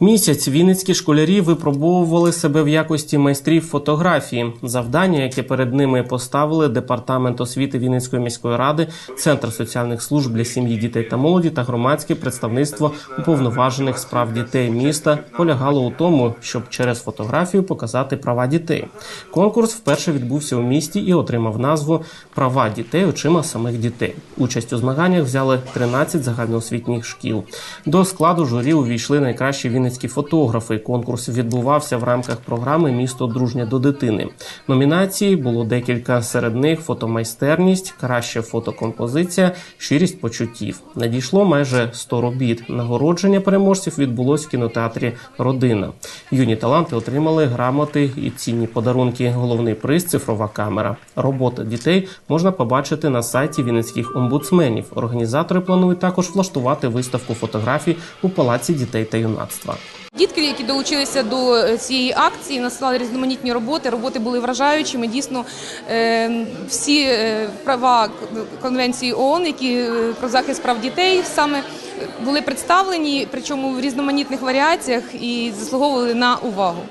Місяць вінницькі школярі випробовували себе в якості майстрів фотографії. Завдання, яке перед ними поставили департамент освіти Вінницької міської ради, центр соціальних служб для сім'ї, дітей та молоді та громадське представництво уповноважених справ дітей міста, полягало у тому, щоб через фотографію показати права дітей. Конкурс вперше відбувся у місті і отримав назву Права дітей очима самих дітей. Участь у змаганнях взяли 13 загальноосвітніх шкіл. До складу журі увійшли найкращі вінницькі фотографи. Конкурс відбувався в рамках програми Місто дружнє до дитини. Номінації було декілька. Серед них фотомайстерність, краща фотокомпозиція, щирість почуттів. Надійшло майже 100 робіт. Нагородження переможців відбулось в кінотеатрі Родина. Юні таланти отримали грамоти і цінні подарунки. Головний приз цифрова камера. Роботи дітей можна побачити на сайті Вінницьких омбудсменів. Організатори планують також влаштувати виставку фотографій у палаці дітей та юнацтва. Дітки, які долучилися до е, цієї акції, насилали різноманітні роботи. Роботи були вражаючими. Дійсно, е, всі е, права конвенції ООН, які про захист прав дітей, саме були представлені, причому в різноманітних варіаціях і заслуговували на увагу.